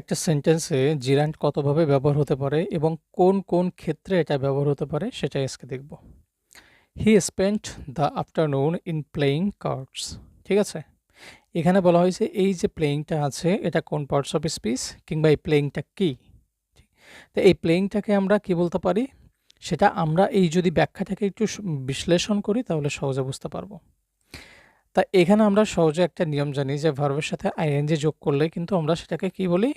একটা সেন্টেন্সে জিরান্ট কতভাবে ব্যবহার হতে পারে এবং কোন কোন ক্ষেত্রে এটা ব্যবহার হতে পারে সেটাই আজকে দেখব। He spent the afternoon in playing cards ঠিক আছে? এখানে বলা হয়েছে এই যে প্লেয়িংটা আছে, এটা কোন পার্টস অফ স্পিচ কিংবা এই প্লেয়িংটা কী? তো এই প্লেয়িংটাকে আমরা কি বলতে পারি? সেটা আমরা এই যদি ব্যাখ্যাটাকে একটু বিশ্লেষণ করি তাহলে সহজে বুঝতে পারব। তা এখানে আমরা সহজে একটা নিয়ম জানি যে ভার্বের সাথে আইএনজি যোগ করলে কিন্তু আমরা সেটাকে কি বলি?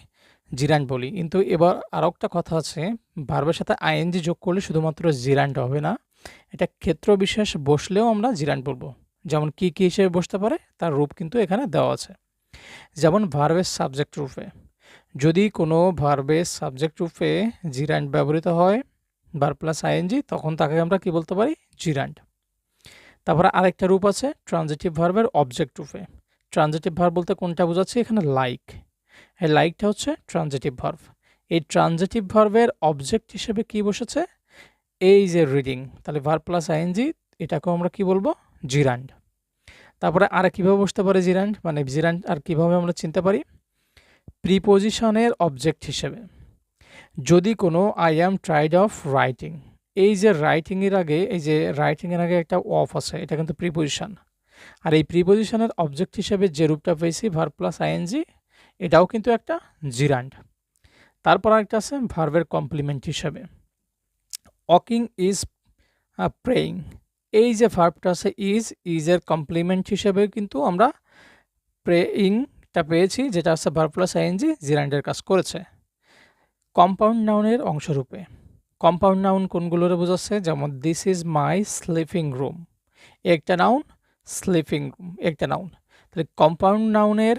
জিরান্ড বলি। কিন্তু এবার আরও একটা কথা আছে ভার্বের সাথে আইএনজি যোগ করলে শুধুমাত্র জিরান্ড হবে না। এটা ক্ষেত্র বিশেষ বসলেও আমরা জিরান্ড বলব। যেমন কি কি হিসেবে বসতে পারে, তার রূপ কিন্তু এখানে দেওয়া আছে। যেমন ভার্বের সাবজেক্ট রূপে। যদি কোনো ভার্বের সাবজেক্ট রূপে জিরান্ড ব্যবহৃত হয় ভার প্লাস আইএনজি তখন তাকে আমরা কি বলতে পারি? জিরান্ড তারপরে আরেকটা রূপ আছে ট্রানজিটিভ ভার্বের অবজেক্ট রূপে। ট্রানজিটিভ ভার্ব বলতে কোনটা বোঝাচ্ছে? এখানে লাইক এই লাইকটা হচ্ছে ট্রানজিটিভ ভার্ব এই ট্রানজিটিভ ভার্বের অবজেক্ট হিসেবে কি বসেছে? এই যে রিডিং তাহলে ভার প্লাস আইএনজি এটাকেও আমরা কি বলব? জিরান্ড তারপরে আর কীভাবে বসতে পারে জিরান্ড মানে জিরান্ড আর কীভাবে আমরা চিনতে পারি? প্রিপোজিশনের অবজেক্ট হিসেবে। যদি কোনো I am tired of writing এই যে রাইটিংয়ের আগে, এই যে রাইটিংয়ের আগে একটা অফ আছে, এটা কিন্তু প্রিপোজিশন আর এই প্রিপোজিশনের অবজেক্ট হিসেবে যে রূপটা পেয়েছি ভার প্লাস আইএনজি এটাও কিন্তু একটা জিরান্ড তারপর আরেকটা আছে ভার্বের কমপ্লিমেন্ট হিসাবে। ওয়াকিং ইজ প্রেয়িং এই যে ভার্বটা আছে ইজ ইজের কমপ্লিমেন্ট হিসেবে কিন্তু আমরা প্রেয়িংটা পেয়েছি, যেটা আছে ভার প্লাস আইএনজি জিরান্ডের কাজ করেছে। কম্পাউন্ড নাউনের অংশরূপে। কম্পাউন্ড নাউন কোনগুলোরে বোঝাচ্ছে? যেমন this is my sleeping room একটা নাউন স্লিপিং রুম একটা নাউন তাহলে কম্পাউন্ড নাউনের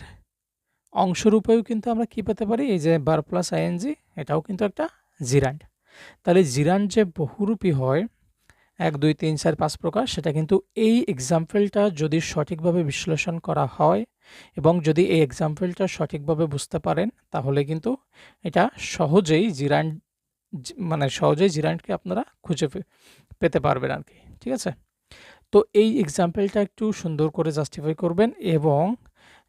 অংশরূপেও কিন্তু আমরা কি পেতে পারি? এই যে বার প্লাস আইএনজি এটাও কিন্তু একটা জিরান্ড তাহলে জিরান্ড যে বহুরূপী হয়, এক, দুই, তিন, চার, পাঁচ প্রকার, সেটা কিন্তু এই এক্সাম্পলটা যদি সঠিকভাবে বিশ্লেষণ করা হয় এবং যদি এই এক্সাম্পলটা সঠিকভাবে বুঝতে পারেন, তাহলে কিন্তু এটা সহজেই জিরান্ড মানে সহজেই জিরান্টকে আপনারা খুঁজে পেতে পারবেন আর কি ঠিক আছে? তো এই এক্সাম্পলটা একটু সুন্দর করে জাস্টিফাই করবেন এবং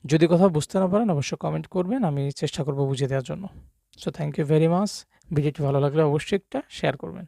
যদি কথা বুঝতে না পারেন অবশ্যই কমেন্ট করবেন, আমি চেষ্টা করব বুঝিয়ে দেওয়ার জন্য। So thank you very much ভিডিওটি ভালো লাগলে অবশ্যই একটা শেয়ার করবেন।